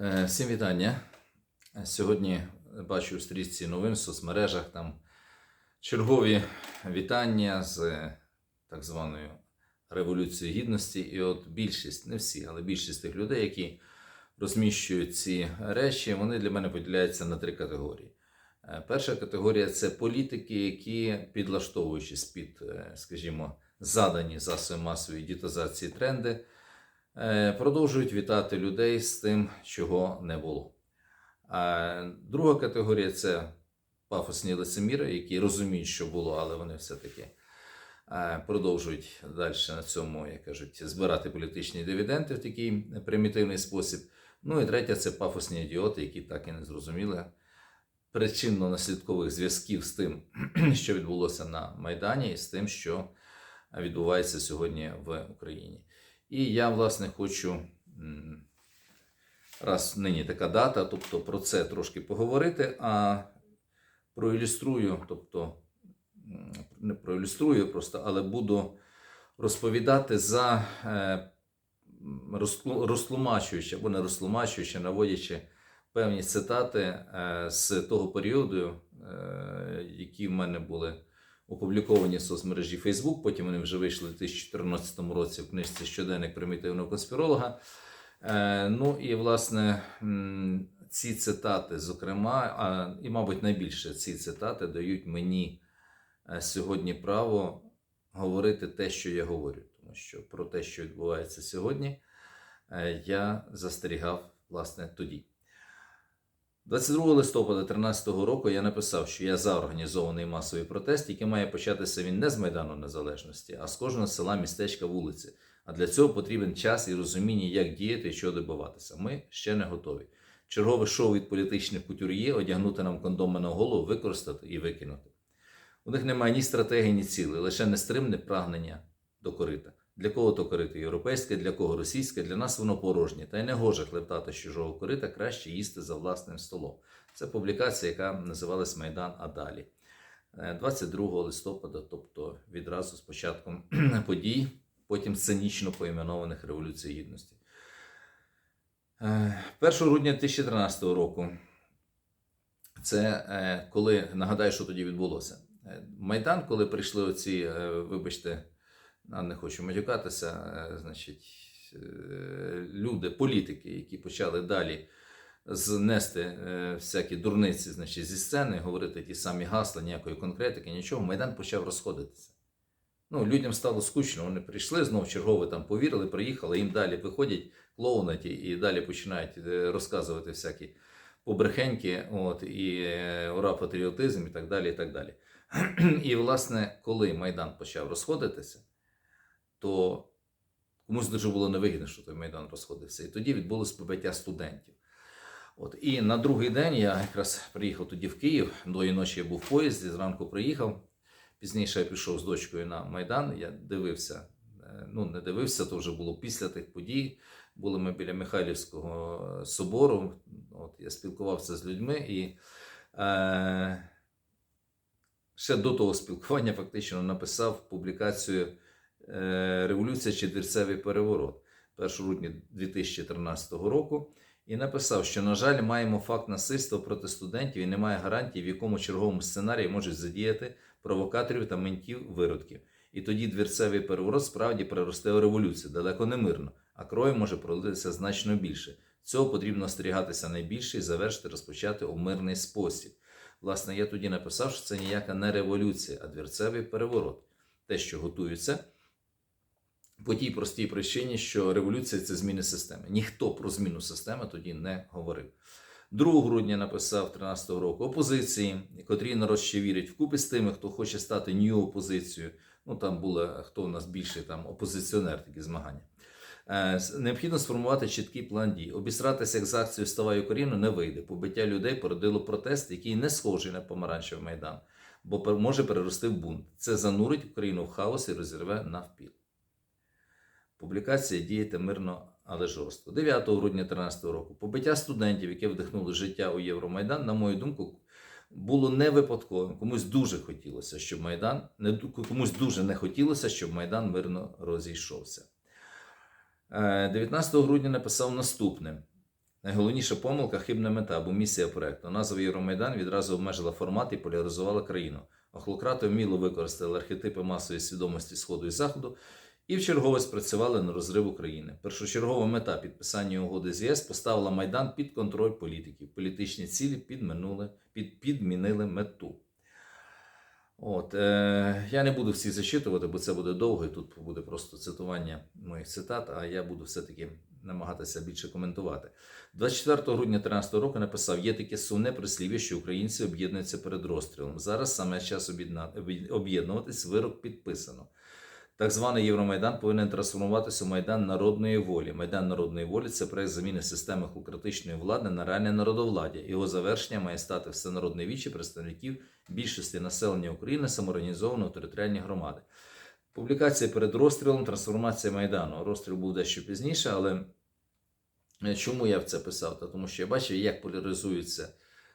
Е, Всім вітання. Е, Сьогодні бачу у стрічці новин в соцмережах там чергові вітання з е, так званою Революцією Гідності. І от більшість, не всі, але більшість тих людей, які розміщують ці речі, вони для мене поділяються на три категорії. Перша категорія це політики, які підлаштовуючись під, скажімо, задані засоби масової дітозації тренди, продовжують вітати людей з тим, чого не було. А друга категорія це пафосні лицеміри, які розуміють, що було, але вони все-таки е, продовжують далі на цьому, як кажуть, збирати політичні дивіденди в такий примітивний спосіб. Ну і третя це пафосні ідіоти, які так і не зрозуміли причинно-наслідкових зв'язків з тим, що відбулося на Майдані, і з тим, що відбувається сьогодні в Україні. І я, власне, хочу, раз нині така дата, тобто про це трошки поговорити, а проілюструю, тобто не проілюструю просто, але буду розповідати за е, розтлумачуючи або не розтлумачуючи, наводячи певні цитати е, з того періоду, е, які в мене були опубліковані в соцмережі Facebook, потім вони вже вийшли у 2014 році в книжці Щоденник примітивного конспіролога. Е, Ну і власне ці цитати, зокрема, і, мабуть, найбільше ці цитати дають мені е, сьогодні право говорити те, що я говорю. Тому що про те, що відбувається сьогодні, е, я застерігав власне тоді. 22 листопада 2013 року я написав, що я за організований масовий протест, який має початися він не з Майдану Незалежності, а з кожного села, містечка, вулиці. А для цього потрібен час і розуміння, як діяти і чого добиватися. Ми ще не готові. Чергове шоу від політичних кутюр'є одягнути нам кондоми на голову, використати і викинути. У них немає ні стратегії, ні цілей, лише нестримне прагнення до корита. Для кого то корито європейське, для кого російське, для нас воно порожнє. Та й не гоже хлептати з чужого корита, краще їсти за власним столом. Це публікація, яка називалась Майдан а далі. Е, 22 листопада, тобто відразу з початком подій, потім сценічно поіменованих Революції Гідності. Е, 1 грудня 2013 року. Це е, коли нагадаю, що тоді відбулося. Е, Майдан, коли прийшли оці, е, вибачте, не хочу матюкатися, е, значить, е, люди, політики, які почали далі знести е, всякі дурниці значить, зі сцени, говорити ті самі гасла, ніякої конкретики, нічого, Майдан почав розходитися. Ну, людям стало скучно, вони прийшли, знов чергове там повірили, приїхали, їм далі виходять клоунати і далі починають розказувати всякі побрехеньки, от, і ура патріотизм і так далі. І так далі. І, власне, коли Майдан почав розходитися, то комусь дуже було невигідно, що той Майдан розходився. І тоді відбулось побиття студентів. От, і на другий день я якраз приїхав тоді в Київ. До ночі я був в поїзді, зранку приїхав. Пізніше я пішов з дочкою на Майдан. Я дивився, е, ну не дивився, то вже було після тих подій. Були ми біля Михайлівського собору. От, я спілкувався з людьми і е, ще до того спілкування фактично написав публікацію е, Революція чи двірцевий переворот 1 грудня 2013 року. І написав, що, на жаль, маємо факт насильства проти студентів і немає гарантій, в якому черговому сценарії можуть задіяти провокаторів та ментів виродків. І тоді двірцевий переворот справді переросте у революцію, далеко не мирно, а крові може пролитися значно більше. Цього потрібно остерігатися найбільше і завершити розпочати у мирний спосіб. Власне, я тоді написав, що це ніяка не революція, а двірцевий переворот. Те, що готується, по тій простій причині, що революція це зміни системи. Ніхто про зміну системи тоді не говорив. 2 грудня написав 13 року опозиції, котрі народ ще вірить вкупі з тими, хто хоче стати нью опозицією. Ну там було хто у нас більший там опозиціонер, такі змагання. Е, Необхідно сформувати чіткий план дій. Обісратися як з акцією «Вставай Україну» не вийде. Побиття людей породило протест, який не схожий на помаранчевий майдан, бо може перерости в бунт. Це занурить Україну в хаос і розірве навпіл. Публікація діяти мирно, але жорстко. 9 грудня 2013 року побиття студентів, які вдихнули життя у Євромайдан, на мою думку, було не випадковим. Комусь дуже хотілося, щоб Майдан не комусь дуже не хотілося, щоб Майдан мирно розійшовся. Е, 19 грудня написав наступне: Найголовніша помилка хибна мета або місія проекту. Назва Євромайдан відразу обмежила формат і поляризувала країну. Охлократи вміло використали архетипи масової свідомості Сходу і Заходу і вчергове спрацювали на розрив України. Першочергова мета підписання угоди з ЄС поставила Майдан під контроль політиків. Політичні цілі підминули, під, підмінили мету. От, е, я не буду всі зачитувати, бо це буде довго, і тут буде просто цитування моїх цитат, а я буду все-таки намагатися більше коментувати. 24 грудня 2013 року написав: є таке сумне прислів'я, що українці об'єднуються перед розстрілом. Зараз саме час об'єднуватись, вирок підписано. Так званий Євромайдан повинен трансформуватися у Майдан народної волі. Майдан народної волі це проект заміни системи хлократичної влади на реальне народовладдя. Його завершення має стати всенародне вічі представників більшості населення України самоорганізованої територіальні громади. Публікація перед розстрілом, трансформація Майдану. Розстріл був дещо пізніше, але е, чому я в це писав? Та тому що я бачив, як поляризується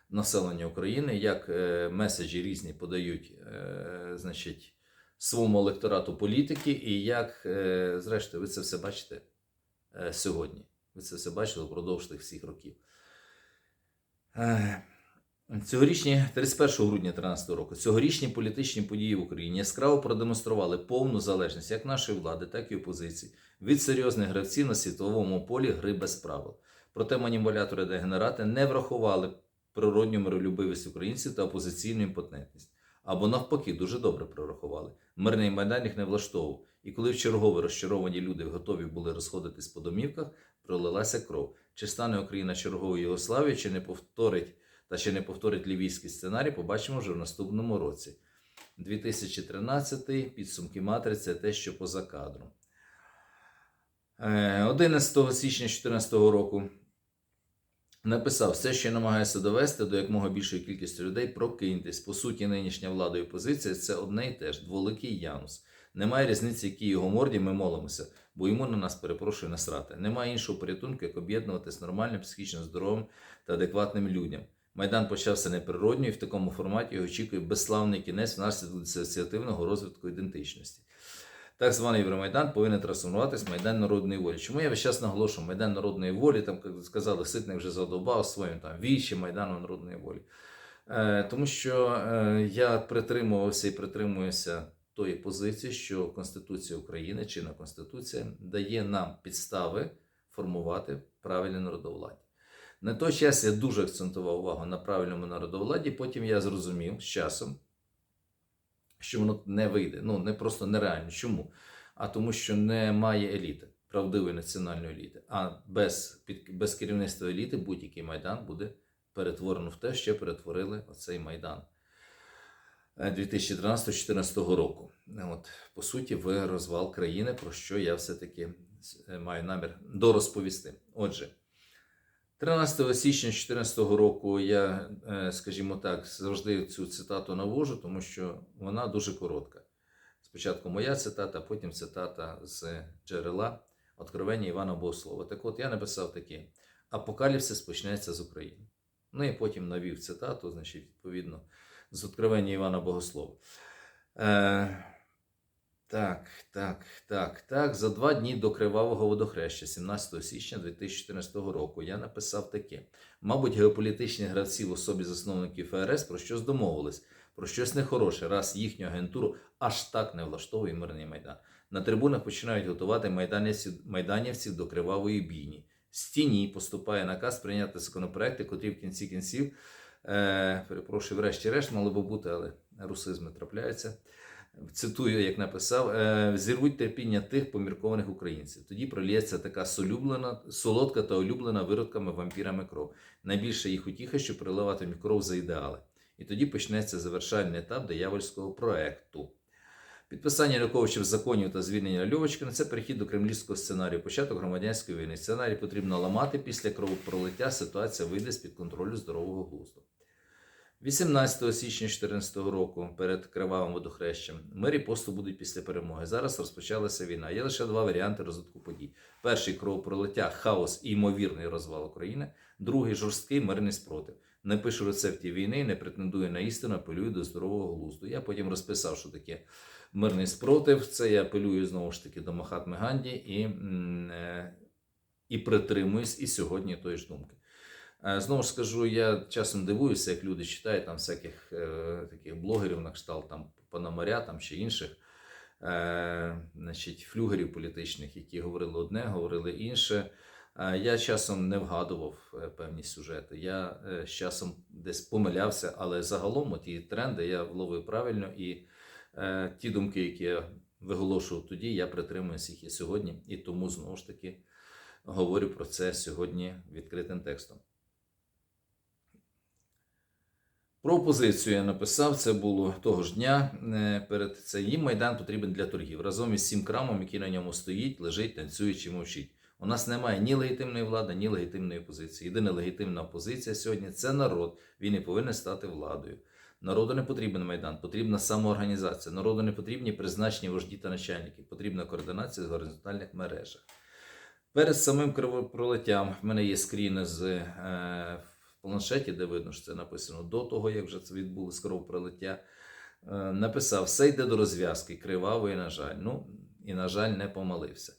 населення України, як е, меседжі різні подають, е, значить, своєму електорату політики, і як, е, зрештою, ви це все бачите е, сьогодні. Ви це все бачили впродовж тих всіх років. Е, Цьогорічні 31 грудня 2013 року цьогорічні політичні події в Україні яскраво продемонстрували повну залежність як нашої влади, так і опозиції від серйозних гравців на світовому полі гри без правил. Проте маніпулятори дегенерати не врахували природню миролюбивість українців та опозиційну імпотентність. Або навпаки, дуже добре прорахували. Мирний майдан їх не влаштовував. І коли вчергове розчаровані люди готові були розходитись по домівках, пролилася кров. Чи стане Україна черговою Єгославією, чи не повторить та ще не повторить лівійський сценарій, побачимо вже в наступному році. 2013 підсумки матриці те, що поза кадром. Е, 11 січня 2014 року написав все, я намагаюся довести до якомога більшої кількості людей, прокиньтесь. По суті, нинішня влада і опозиція це одне і те ж, дволикий Янус. Немає різниці, якій його морді ми молимося, бо йому на нас перепрошую насрати. Немає іншого порятунку, як об'єднувати з нормальним, психічно здоровим та адекватним людям. Майдан почався неприродньо і в такому форматі його очікує безславний кінець внаслідок дисоціативного розвитку ідентичності. Так званий Євромайдан повинен трансформуватись Майдан народної волі. Чому я весь час наголошую Майдан народної волі, там як сказали, Ситник вже задовбав своїм там вічі Майдану народної волі. Е, тому що е, я притримувався і притримуюся тої позиції, що Конституція України, чинна Конституція, дає нам підстави формувати правильне народовладдя. На той час я дуже акцентував увагу на правильному народовладді, потім я зрозумів з часом, що воно не вийде. Ну, не просто нереально. Чому? А тому, що немає еліти, правдивої національної еліти. А без, під, без керівництва еліти будь-який майдан буде перетворено в те, що перетворили оцей майдан. 2013-2014 року. От, по суті, в розвал країни, про що я все-таки е, маю намір дорозповісти. Отже, 13 січня 2014 року я, е, скажімо так, завжди цю цитату навожу, тому що вона дуже коротка. Спочатку моя цитата, потім цитата з джерела Откровення Івана Богослова. Так от я написав таке: Апокаліпсис почнеться з України. Ну і потім навів цитату, значить, відповідно, з Откровення Івана Богослова. Так, так, так, так. За два дні до кривавого водохреща, 17 січня 2014 року, я написав таке: мабуть, геополітичні гравці в особі засновників ФРС про щось домовились, про щось нехороше, раз їхню агентуру аж так не влаштовує мирний майдан. На трибунах починають готувати майданівців, майданівців до кривавої бійні. З тіні поступає наказ прийняти законопроекти, котрі в кінці кінців, е, перепрошую, врешті-решт, мали би бути, але русизми трапляються цитую, як написав, «Е, зірвуть терпіння тих поміркованих українців. Тоді проліється така солюблена, солодка та улюблена виродками вампірами кров. Найбільша їх утіха, що приливатимуть кров за ідеали. І тоді почнеться завершальний етап диявольського проекту. Підписання Януковичів законів та звільнення Льовочкина – це перехід до кремлівського сценарію, початок громадянської війни. Сценарій потрібно ламати після кровопролиття. Ситуація вийде з-під контролю здорового глузду. 18 січня 2014 року перед кривавим водохрещем мирі посту будуть після перемоги. Зараз розпочалася війна. Є лише два варіанти розвитку подій: перший кровопролиття, хаос і ймовірний розвал України, другий жорсткий мирний спротив. Не пишу рецептів війни, не претендую на істину, апелюю до здорового глузду. Я потім розписав, що таке мирний спротив. Це я апелюю знову ж таки до Махатми Ганді і е, і притримуюсь і сьогодні тої ж думки. Е, Знову ж скажу, я часом дивуюся, як люди читають там всяких е, таких блогерів на кшталт там Пономаря там чи інших е, значить, флюгерів політичних, які говорили одне, говорили інше. Е, Я часом не вгадував е, певні сюжети. Я е, з часом десь помилявся, але загалом ті тренди я вловив правильно, і е, ті думки, які я виголошував тоді, я притримуюся їх і сьогодні, і тому знову ж таки говорю про це сьогодні відкритим текстом. Про опозицію я написав, це було того ж дня. е, Перед це їм майдан потрібен для торгів разом із всім крамом, який на ньому стоїть, лежить, танцює чи мовчить. У нас немає ні легітимної влади, ні легітимної опозиції. Єдина легітимна опозиція сьогодні це народ. Він і повинен стати владою. Народу не потрібен майдан, потрібна самоорганізація. Народу не потрібні призначені вожді та начальники. Потрібна координація в горизонтальних мережах. Перед самим кровопролиттям в мене є скріни з е, в планшеті, де видно, що це написано до того, як вже це відбулось кровопролиття. Е, написав: все йде до розв'язки, кривавої, на жаль. Ну і, на жаль, не помилився.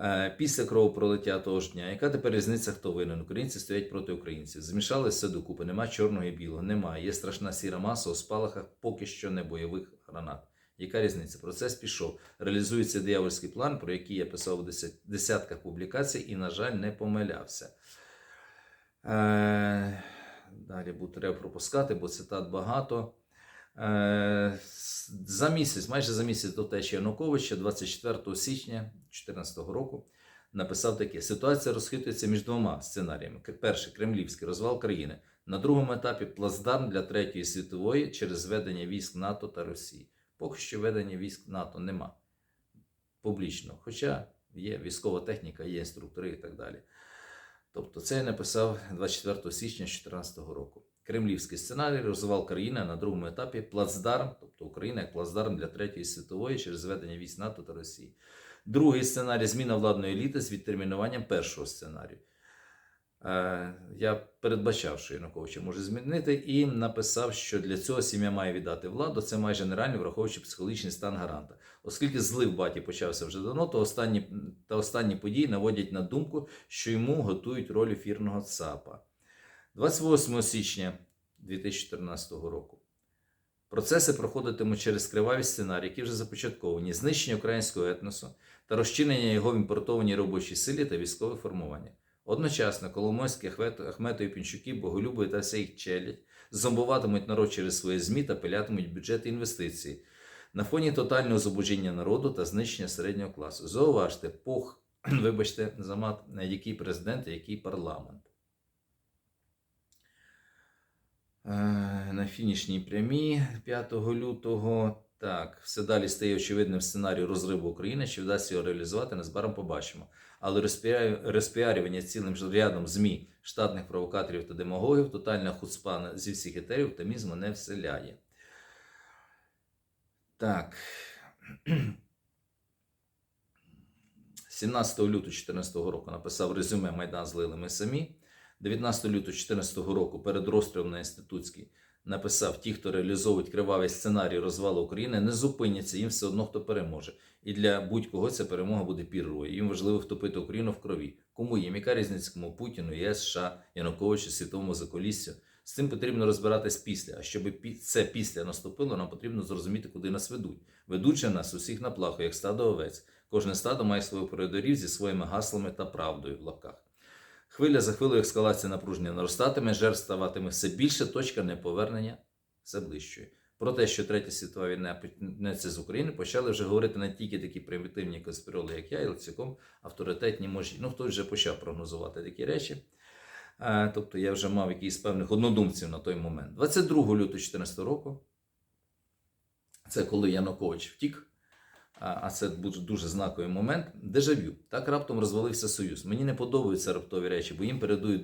Е, Після кровопролиття того ж дня, яка тепер різниця, хто винен? Українці стоять проти українців. Змішали все докупи, нема чорного і білого, немає. Є страшна сіра маса у спалахах поки що не бойових гранат. Яка різниця? Процес пішов. Реалізується диявольський план, про який я писав у десятках публікацій і, на жаль, не помилявся. Е, Далі буде треба пропускати, бо цитат багато. Е, За місяць, майже за місяць до течі Януковича, 24 січня 2014 року, написав таке: ситуація розхитується між двома сценаріями. Перший кремлівський розвал країни. На другому етапі плацдарм для третьої світової через ведення військ НАТО та Росії. Поки що ведення військ НАТО нема публічно, хоча є військова техніка, є інструктори і так далі. Тобто це я написав 24 січня 2014 року. Кремлівський сценарій розвивав країна на другому етапі плацдарм, тобто Україна як плацдарм для третьої світової через зведення військ НАТО та Росії. Другий сценарій зміна владної еліти з відтермінуванням першого сценарію. Е, Я передбачав, що Януковича може змінити, і написав, що для цього сім'я має віддати владу. Це майже нереально, враховуючи психологічний стан гаранта. Оскільки злив баті почався вже давно, то останні, та останні події наводять на думку, що йому готують роль ефірного ЦАПа. 28 січня 2014 року. Процеси проходитимуть через криваві сценарії, які вже започатковані, знищення українського етносу та розчинення його в імпортованій робочій силі та військових формуваннях. Одночасно Коломойські, Ахвет- Ахметові, Пінчуки, Боголюбові та вся їх челядь зомбуватимуть народ через свої ЗМІ та пилятимуть бюджет і інвестиції на фоні тотального зубожіння народу та знищення середнього класу. Зауважте, пох, вибачте, за мат, який президент, і який парламент. Е, На фінішній прямій 5 лютого. Так, все далі стає очевидним сценарій розриву України. Чи вдасться його реалізувати, незабаром побачимо. Але розпіарювання цілим рядом ЗМІ, штатних провокаторів та демагогів, тотальна хуцпа зі всіх етерів оптимізму не вселяє. Так. 17 лютого 2014 року написав резюме Майдан злили ми самі. 19 лютого 2014 року перед розстрілом на інститутській написав: ті, хто реалізовують кривавий сценарій розвалу України, не зупиняться, їм все одно хто переможе. І для будь-кого ця перемога буде пірровою. Їм важливо втопити Україну в крові. Кому їм? Яка різниця кому Путіну, ЄС, США, Януковичу, світовому заколіссю? З цим потрібно розбиратись після. А щоб це після наступило, нам потрібно зрозуміти, куди нас ведуть. Же нас усіх на плаху, як стадо овець. Кожне стадо має свою передорів зі своїми гаслами та правдою в лапках. Хвиля за хвилею ескалація напруження наростатиме, жертв ставатиме все більше, точка неповернення все ближчою. Про те, що Третя світова війна почнеться з України, почали вже говорити не тільки такі примітивні конспірологи, як я, але цілком авторитетні можі. Ну, хтось вже почав прогнозувати такі речі. Е, Тобто я вже мав якісь певних однодумців на той момент. 22 лютого 2014 року, це коли Янукович втік, а це буде дуже знаковий момент. Дежавю. Так раптом розвалився Союз. Мені не подобаються раптові речі, бо їм передує,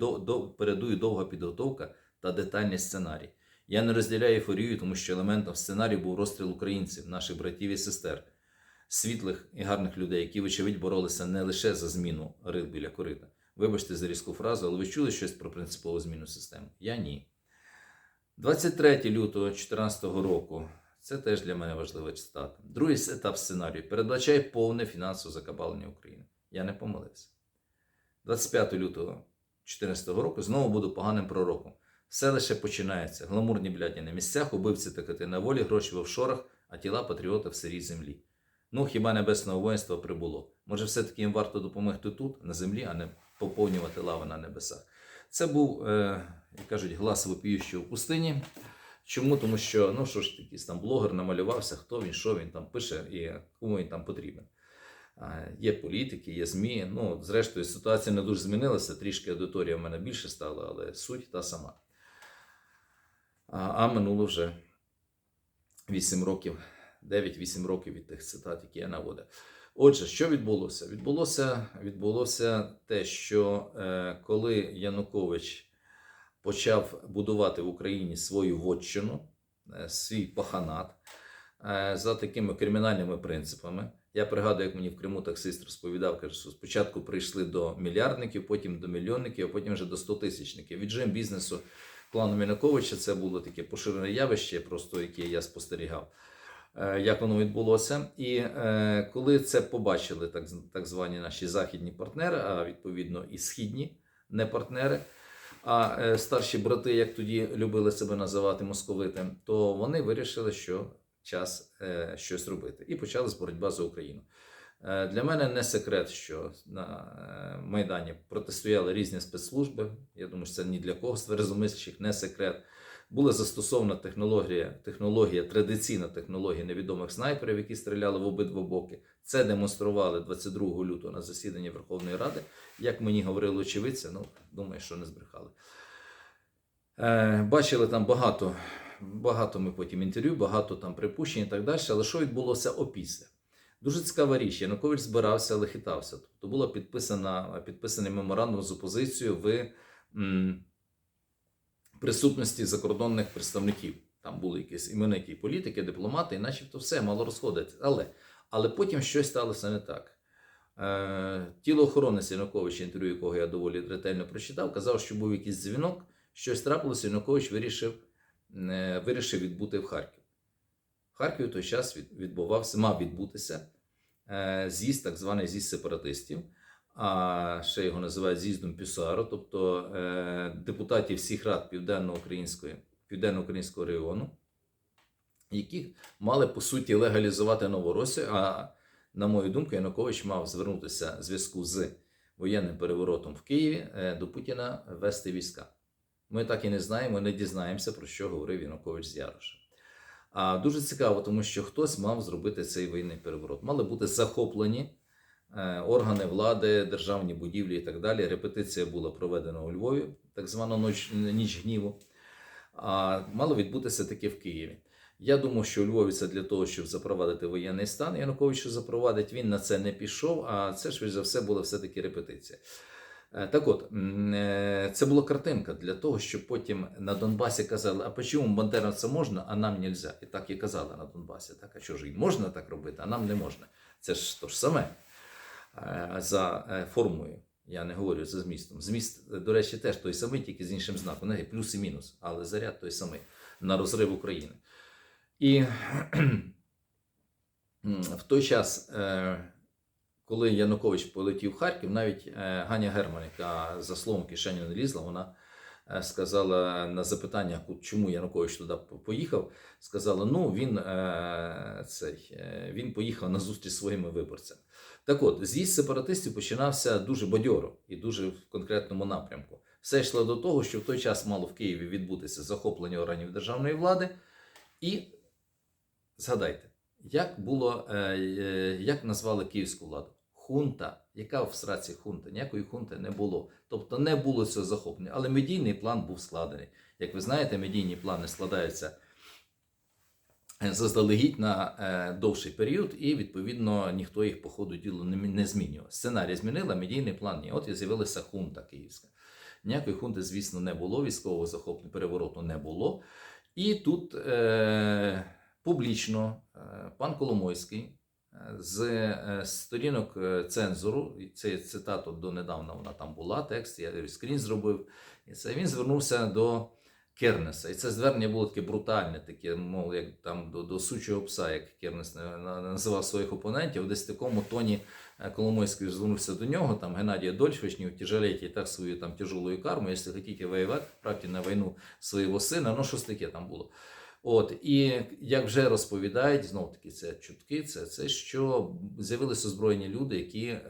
передує довга підготовка та детальний сценарій. Я не розділяю ейфорію, тому що елементом сценарію був розстріл українців, наших братів і сестер, світлих і гарних людей, які, вочевидь, боролися не лише за зміну рил біля корита. Вибачте за різку фразу, але ви чули щось про принципову зміну системи? Я ні. 23 лютого 2014 року. Це теж для мене важлива цитата. Другий етап сценарію передбачає повне фінансове закабалення України. Я не помилився. 25 лютого 2014 року знову буду поганим пророком. Все лише починається. Гламурні бляді на місцях, убивці та коти на волі, гроші в офшорах, а тіла патріота в сирій землі. Ну, хіба небесного воїнства прибуло? Може, все-таки їм варто допомогти тут, на землі, а не поповнювати лави на небесах. Це був, е, як кажуть, глас вопіющого в пустині. Чому? Тому що, ну що ж, якийсь там блогер намалювався, хто він, що він там пише і кому він там потрібен. Є політики, є ЗМІ. Ну, зрештою, ситуація не дуже змінилася, трішки аудиторія в мене більше стала, але суть та сама. А, а минуло вже 8 років, 9-8 років від тих цитат, які я наводив. Отже, що відбулося? Відбулося, відбулося те, що е, коли Янукович почав будувати в Україні свою вотчину, е, свій паханат е, за такими кримінальними принципами. Я пригадую, як мені в Криму таксист розповідав, каже, що спочатку прийшли до мільярдників, потім до мільйонників, а потім вже до 100 тисячників. Віджим бізнесу клану Януковича це було таке поширене явище, просто яке я спостерігав. е, Як воно відбулося, і коли це побачили так, так звані наші західні партнери, а відповідно і східні не партнери, а е, старші брати, як тоді любили себе називати московитим, то вони вирішили, що час е, щось робити. І почалась боротьба за Україну. Е, Для мене не секрет, що на Майдані протистояли різні спецслужби. Я думаю, що це ні для кого з тверезомислячих не секрет. Була застосована технологія, технологія, традиційна технологія невідомих снайперів, які стріляли в обидва боки. Це демонстрували 22 лютого на засіданні Верховної Ради. Як мені говорили очевидці, ну думаю, що не збрехали. Е, бачили там багато, багато ми потім інтерв'ю, багато там припущень і так далі. Але що відбулося опісля? Дуже цікава річ. Янукович збирався, але хитався. Тобто була підписана, підписаний меморандум з опозицією в м, присутності закордонних представників. Там були якісь іменитні політики, дипломати, і начебто все мало розходити. Але потім щось сталося не так. Е, тілоохоронець Януковича, інтерв'ю якого я доволі ретельно прочитав, казав, що був якийсь дзвінок, щось трапилося, Янукович вирішив, е, вирішив відбути в Харків. В Харкові той час відбувався, мав відбутися е, з'їзд, так званий з'їзд сепаратистів, а ще його називають з'їздом Пюсару, тобто депутатів всіх рад Південно-Українського регіону, які мали по суті легалізувати Новоросію. А на мою думку, Янукович мав звернутися в зв'язку з воєнним переворотом в Києві е, до Путіна вести війська. Ми так і не знаємо, не дізнаємося, про що говорив Янукович з Ярошем. А дуже цікаво, тому що хтось мав зробити цей воєнний переворот. Мали бути захоплені е, органи влади, державні будівлі і так далі. Репетиція була проведена у Львові, так звана ніч, ніч гніву. А мало відбутися таки в Києві. Я думав, що у Львові це для того, щоб запровадити воєнний стан. Янукович запровадить, він на це не пішов, а це швидше за все була все-таки репетиція. Е, Так от, е, це була картинка для того, щоб потім на Донбасі казали, а чому Бандера це можна, а нам нельзя. І так і казали на Донбасі. Так, а що ж можна так робити, а нам не можна. Це ж то ж саме Е, за формою. Я не говорю за змістом. Зміст, до речі, теж той самий, тільки з іншим знаком. Не, плюс і мінус, але заряд той самий на розрив України. І в той час, е, коли Янукович полетів в Харків, навіть е, Ганя Герман, яка за словом в кишеню не лізла, вона е, сказала на запитання, чому Янукович туди поїхав, сказала: ну він, цей, він поїхав на зустріч своїми виборцями. Так от, з'їзд сепаратистів починався дуже бадьоро і дуже в конкретному напрямку. Все йшло до того, що в той час мало в Києві відбутися захоплення органів державної влади. І згадайте, як було, е, е, як назвали київську владу? Хунта. Яка в сраці хунта? Ніякої хунти не було. Тобто не було цього захоплення. Але медійний план був складений. Як ви знаєте, медійні плани складаються е, заздалегідь на довший період, і відповідно ніхто їх по ходу ділу не, мі- не змінював. Сценарій змінили, а медійний план ні. От і з'явилася хунта київська. Ніякої хунти, звісно, не було, військового захоплення перевороту не було. І тут е, публічно е, пан Коломойський е, з е, сторінок цензуру, і це цитата донедавна вона там була, текст, я скрін зробив. І це він звернувся до Кернеса. І це звернення було таке брутальне, таке, мов, як там до, до сучого пса, як Кернес на- на- називав своїх опонентів, десь в такому тоні Коломойський звернувся до нього, там Геннадій Адольфович, не утяжеляйте так свою там тяжелую карму, якщо хочете воювати, правте на війну свого сина, ну щось таке там було. От, і як вже розповідають, знов таки це чутки, це, це що з'явилися озброєні люди, які е,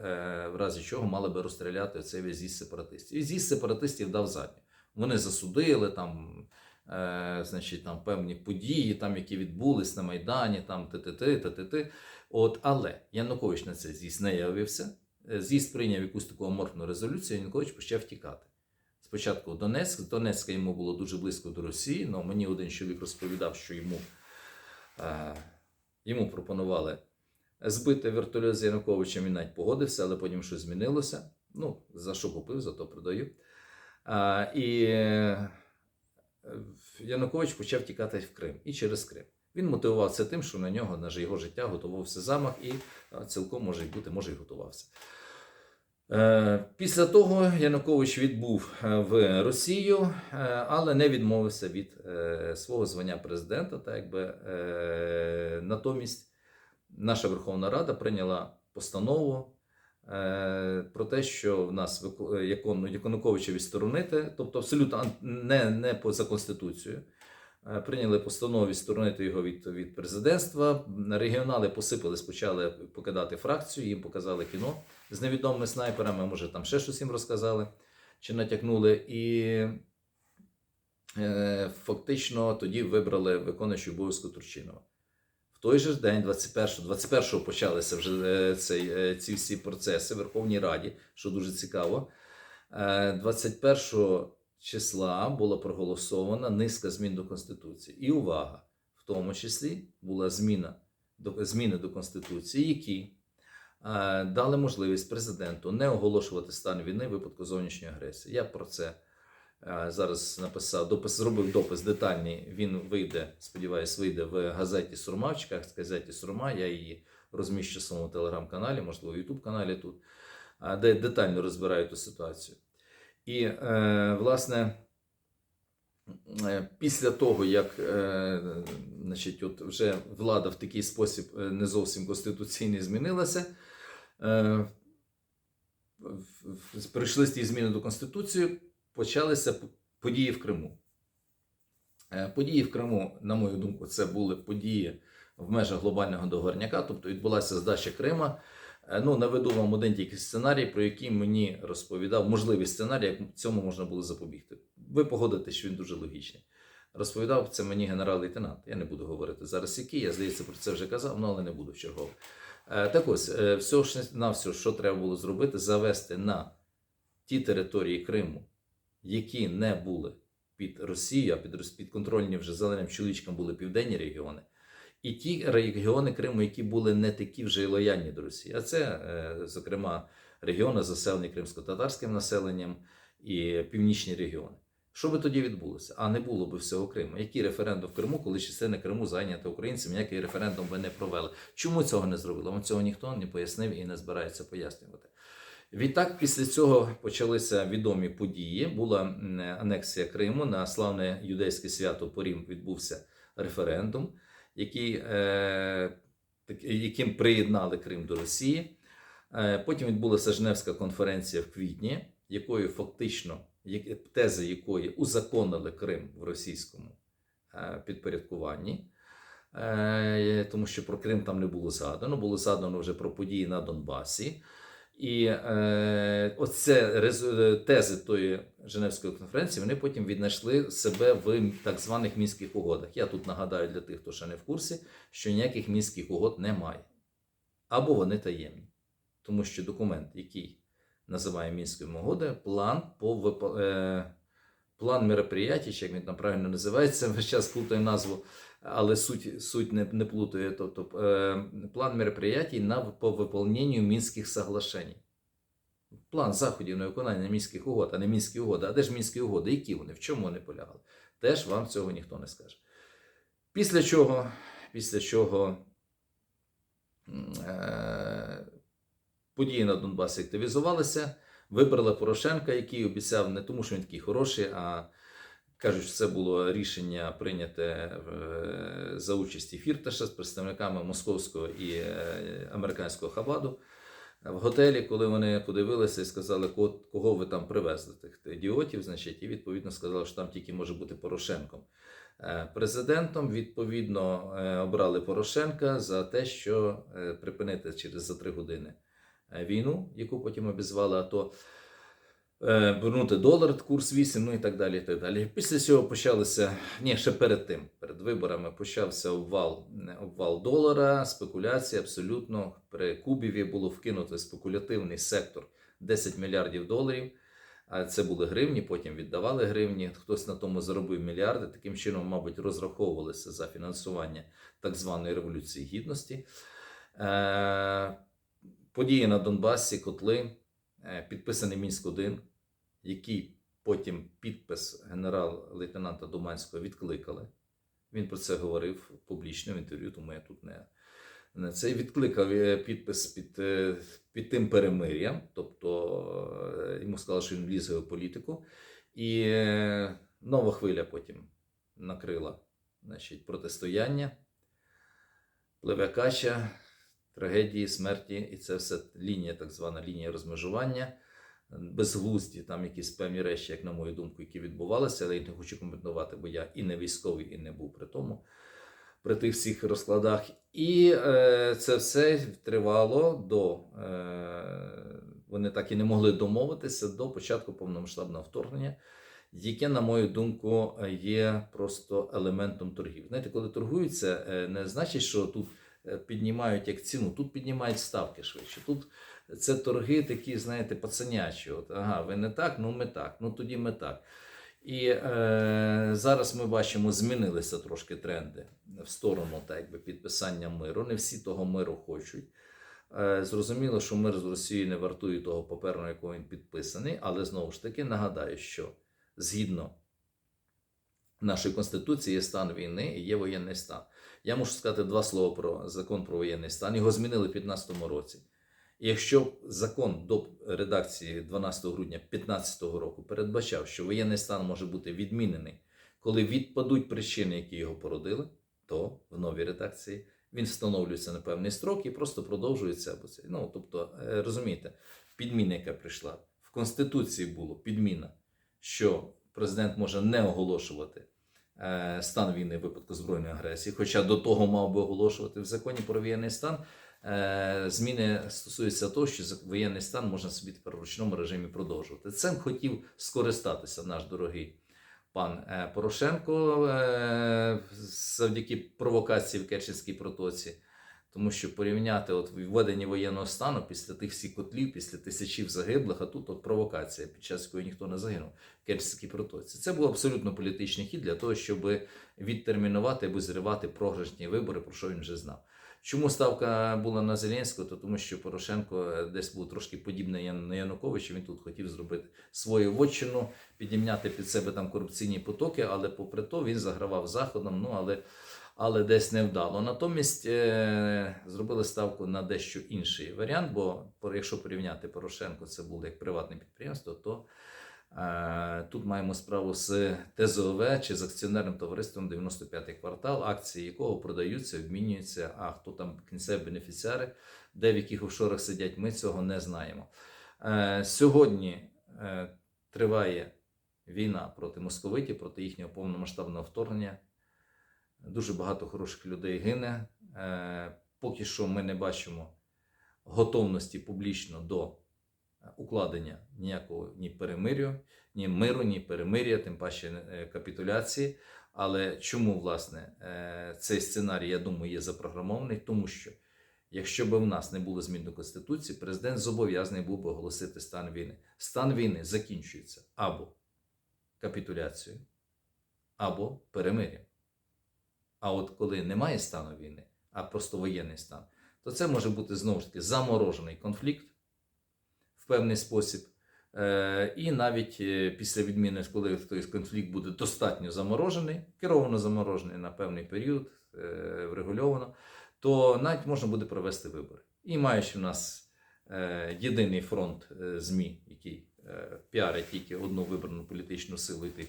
в разі чого мали би розстріляти цей весь сепаратистів. З'їзд сепаратистів дав задню. Вони засудили там, е, значить, там певні події, там, які відбулись на Майдані, там т-т-т. От, але Янукович на це з'їзд не явився. Е, З'їзд прийняв якусь таку аморфну резолюцію, Янукович почав втікати. Спочатку Донецьк, Донецька йому було дуже близько до Росії, але мені один чоловік розповідав, що йому, е, йому пропонували збити вертольот з Януковичем, він навіть погодився, але потім щось змінилося. Ну, за що купив, за то продаю. А, і е, Янукович почав тікати в Крим і через Крим. Він мотивував це тим, що на нього, на його життя готувався замах, і цілком може бути, може й готувався. Е, Після того Янукович відбув е, в Росію, е, але не відмовився від свого звання президента. Так якби натомість наша Верховна Рада прийняла постанову про те, що в нас Якону- Януковича відсторонити, тобто абсолютно не, не поза Конституцією. Е, Прийняли постанову відсторонити його від, від президентства. Регіонали посипались, почали покидати фракцію, їм показали кіно з невідомими снайперами, може там ще щось їм розказали чи натякнули. І е, фактично тоді вибрали виконуючий обов'язку Турчинова. В той же день, 21-го, 21-го почалися вже е, цей, е, ці всі процеси в Верховній Раді, що дуже цікаво. Е, 21 числа була проголосована низка змін до Конституції. І увага, в тому числі була зміна до, зміни до Конституції, які е, дали можливість президенту не оголошувати стан війни в випадку зовнішньої агресії. Я про це е, зараз написав, допис, зробив допис детальний. Він вийде, сподіваюсь, вийде в газеті Сурма, в Чикагській газеті Сурма. Я її розміщу в своєму телеграм-каналі, можливо, ютуб каналі тут, де детально розбираю ту ситуацію. І, е, власне, е, після того, як е, значить, от вже влада в такий спосіб не зовсім конституційний змінилася, прийшли ті зміни до Конституції, почалися події в Криму. Події в Криму, на мою думку, це були події в межах глобального договорняка, тобто відбулася здача Крима. Е, Ну, наведу вам один тільки сценарій, про який мені розповідав, можливий сценарій, як цьому можна було запобігти. Ви погодитесь, що він дуже логічний. Розповідав це мені генерал-лейтенант. Я не буду говорити зараз, який, я здається, про це вже казав, ну, але не буду чергово. Е, Так ось, е, ж на все, що треба було зробити, завести на ті території Криму, які не були під Росією, а під, Рос- підконтрольні вже зеленим чоловічкам були південні регіони. І ті регіони Криму, які були не такі вже й лояльні до Росії. А це, е, зокрема, регіони, заселені кримсько-татарським населенням і північні регіони. Що би тоді відбулося? А не було би всього Криму. Який референдум в Криму, коли частина Криму зайнята українцями, який референдум би не провели? Чому цього не зробили? Вам цього ніхто не пояснив і не збирається пояснювати. Відтак, після цього почалися відомі події. Була анексія Криму на славне юдейське свято Порім відбувся референдум, який, е, яким приєднали Крим до Росії. Е, Потім відбулася Женевська конференція в квітні, якою фактично тези якої узаконили Крим в російському е, підпорядкуванні. Тому що про Крим там не було згадано, було згадано вже про події на Донбасі. І е, оце резу- тези тої Женевської конференції вони потім віднайшли себе в так званих мінських угодах. Я тут нагадаю для тих, хто ще не в курсі, що ніяких мінських угод немає. Або вони таємні. Тому що документ, який називає мінськими угоди, план по випа- е, план мероприятий, чи як він там правильно називається, весь час плутаю назву, але суть, суть не, не плутає. Тобто е, план мероприятий на, по виповненню мінських соглашень. План заходів на виконання мінських угод, а не мінські угоди. А де ж мінські угоди? Які вони? В чому вони полягали? Теж вам цього ніхто не скаже. Після чого, після чого е, події на Донбасі активізувалися, вибрали Порошенка, який обіцяв не тому, що він такий хороший, а кажуть, що це було рішення прийняте е, за участі Фірташа з представниками московського і е, американського Хабаду. в готелі, коли вони подивилися і сказали, кого ви там привезли, тих ідіотів, значить, і відповідно сказали, що там тільки може бути Порошенком. Е, Президентом відповідно обрали Порошенка за те, що припинити через за три години війну, яку потім обізвали АТО, вернути долар, курс 8, ну і так далі. І так далі. Після цього почалися, ні, ще перед тим, перед виборами почався обвал, е, обвал долара, спекуляції абсолютно. При Кубіві було вкинуто спекулятивний сектор 10 мільярдів доларів. А це були гривні, потім віддавали гривні. Хтось на тому заробив мільярди. Таким чином, мабуть, розраховувалися за фінансування так званої революції гідності. Е, події на Донбасі, котли, е, підписаний Мінськ 1 який потім підпис генерал-лейтенанта Думанського відкликали. Він про це говорив публічно в інтерв'ю, тому я тут не, це відкликав е, підпис під, е, під тим перемир'ям, тобто е, йому сказали, що він влізе у політику. І нова хвиля потім накрила значить, протистояння, пливе кача, трагедії, смерті, і це все лінія, так звана лінія розмежування. Безглузді, там якісь певні речі, як на мою думку, які відбувалися, але я не хочу коментувати, бо я і не військовий, і не був при тому, при тих всіх розкладах. І е, це все тривало до. Е, вони так і не могли домовитися до початку повномасштабного вторгнення, яке, на мою думку, є просто елементом торгів. Знаєте, коли торгуються, е, не значить, що тут е, піднімають як ціну, тут піднімають ставки швидше. Тут це торги такі, знаєте, пацанячі. От, ага, ви не так, ну ми так, ну тоді ми так. І е, зараз ми бачимо, змінилися трошки тренди в сторону так, якби, підписання миру. Не всі того миру хочуть. Е, зрозуміло, що мир з Росією не вартує того паперу, на якого він підписаний, але знову ж таки нагадаю, що згідно нашої конституції є стан війни і є воєнний стан. Я можу сказати два слова про закон про воєнний стан. Його змінили в 2015 році. Якщо закон до редакції 12 грудня 2015 року передбачав, що воєнний стан може бути відмінений, коли відпадуть причини, які його породили, то в новій редакції він встановлюється на певний строк і просто продовжується. Ну, тобто, е, розумієте, підміна, яка прийшла в Конституції було підміна, що президент може не оголошувати е, стан війни в випадку збройної агресії, хоча до того мав би оголошувати в законі про воєнний стан. Е, Зміни стосуються того, що воєнний стан можна собі тепер в ручному режимі продовжувати. Цим хотів скористатися наш дорогий пан е, Порошенко е, завдяки провокації в Керченській протоці. Тому що порівняти от введення воєнного стану після тих всіх котлів, після тисячів загиблих, а тут от провокація, під час якої ніхто не загинув в Керченській протоці. Це був абсолютно політичний хід для того, щоб відтермінувати або зривати програшні вибори, про що він вже знав. Чому ставка була на Зеленського? То тому, що Порошенко е, десь був трошки подібний на Януковича. Він тут хотів зробити свою вотчину, підімняти під себе там корупційні потоки, але попри то він загравав заходом. Ну але, але десь не вдало. Натомість е, зробили ставку на дещо інший варіант. Бо якщо порівняти Порошенко, це було як приватне підприємство, то Тут маємо справу з ТЗОВ чи з акціонерним товариством 95-й квартал, акції якого продаються, обмінюються. А хто там кінцеві бенефіціари, де в яких офшорах сидять, ми цього не знаємо. Е, Сьогодні е, триває війна проти московитів, проти їхнього повномасштабного вторгнення. Дуже багато хороших людей гине. Е, Поки що ми не бачимо готовності публічно до укладення ніякого ні перемир'ю, ні миру, ні перемир'я, тим паче е, капітуляції. Але чому власне е, цей сценарій, я думаю, є запрограмований? Тому що якщо б в нас не було змін до Конституції, президент зобов'язаний був би оголосити стан війни. Стан війни закінчується або капітуляцією, або перемир'ям. А от коли немає стану війни, а просто воєнний стан, то це може бути знову ж таки заморожений конфлікт певний спосіб. Е, І навіть е, після відміни, коли той конфлікт буде достатньо заморожений, керовано заморожений на певний період, е, врегульовано, то навіть можна буде провести вибори. І маючи в нас єдиний фронт ЗМІ, який піарить тільки одну вибрану політичну силу і тих,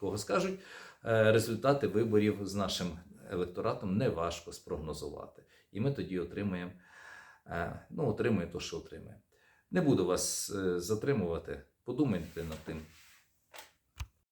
кого, скажуть, результати виборів з нашим електоратом не важко спрогнозувати. І ми тоді отримаємо ну, отримує те, що отримує. Не буду вас е, затримувати. Подумайте над тим.